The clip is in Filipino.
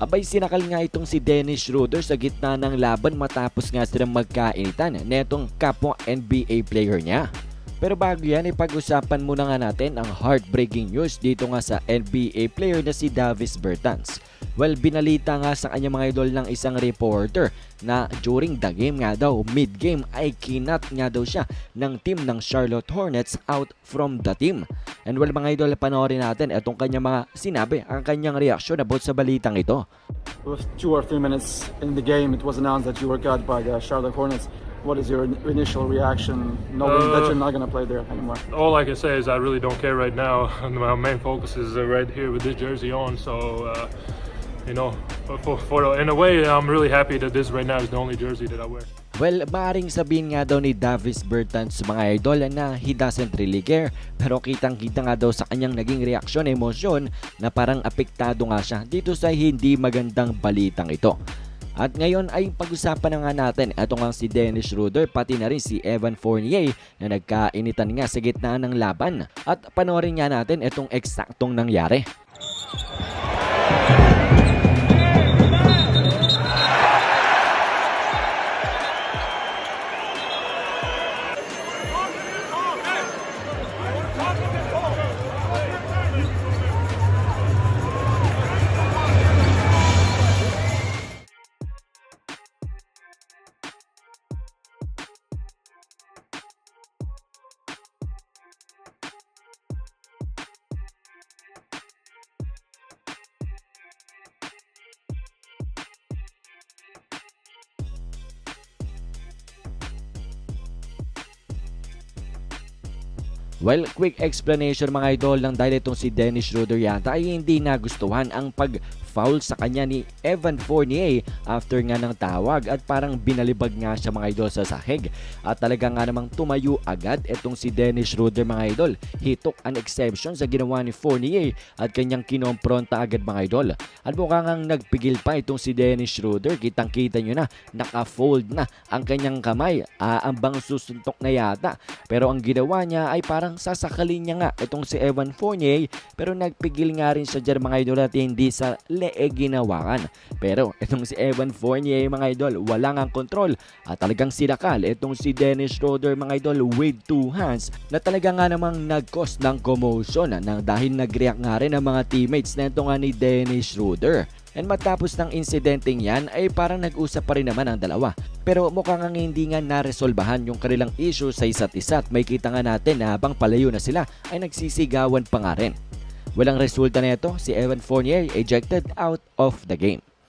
Abay sinakal nga itong si Dennis Schroeder sa gitna ng laban matapos nga silang magkainitan netong kapwa NBA player niya. Pero bago yan, ipag-usapan muna nga natin ang heartbreaking news dito nga sa NBA player na si Davis Bertans. Well, binalita nga sa kanya mga idol ng isang reporter na during the game nga daw, mid-game ay kinat nga daw siya ng team ng Charlotte Hornets out from the team. And well mga idol, panoorin natin itong kanyang mga sinabi, ang kanyang reaksyon about sa balitang ito. With two or three minutes in the game, it was announced that you were cut by the Charlotte Hornets. What is your in- initial reaction knowing that Uh, you're not going to play there anymore? all I can say is I really don't care right now. My main focus is uh, right here with this jersey on. So, uh, you know, for, for in a way, I'm really happy that this right now is the only jersey that I wear. Well, maaaring sabihin nga daw ni Davis Bertans mga idol na he doesn't really care pero kitang-kita nga daw sa kanyang naging reaksyon, emosyon na parang apektado nga siya dito sa hindi magandang balitang ito. At ngayon ay pag-usapan na nga natin ito nga si Dennis Schroeder pati na rin si Evan Fournier na nagkainitan nga sa gitna ng laban. At panoorin nga natin itong eksaktong nangyari. Well, quick explanation mga idol ng dahil itong si Dennis Schroeder yata ay hindi nagustuhan ang pag-foul sa kanya ni Evan Fournier after nga ng tawag at parang binalibag nga siya mga idol sa sahig. At talaga nga namang tumayo agad itong si Dennis Schroeder mga idol. He took an exception sa ginawa ni Fournier at kanyang kinompronta agad mga idol. At mukha ngang nagpigil pa itong si Dennis Schroeder. Kitang kita nyo na, naka-fold na ang kanyang kamay. Aambang susuntok na yata. Pero ang ginawa niya ay parang sasakalin niya nga itong si Evan Fournier pero nagpigil nga rin siya dyan mga idol at hindi sa leeg ginawakan. Pero itong si Evan Fournier mga idol wala nga kontrol at talagang sinakal itong si Dennis Schroeder mga idol with two hands na talaga nga namang nag-cause ng commotion nang dahil nag-react nga rin ang mga teammates na nga ni Dennis Schroeder. And matapos ng insidenteng yan ay parang nag-usap pa rin naman ang dalawa. Pero mukhang ang hindi nga naresolbahan yung kanilang issue sa isa't isa at may kita nga natin na habang palayo na sila ay nagsisigawan pa nga rin. Walang resulta nito, si Evan Fournier ejected out of the game.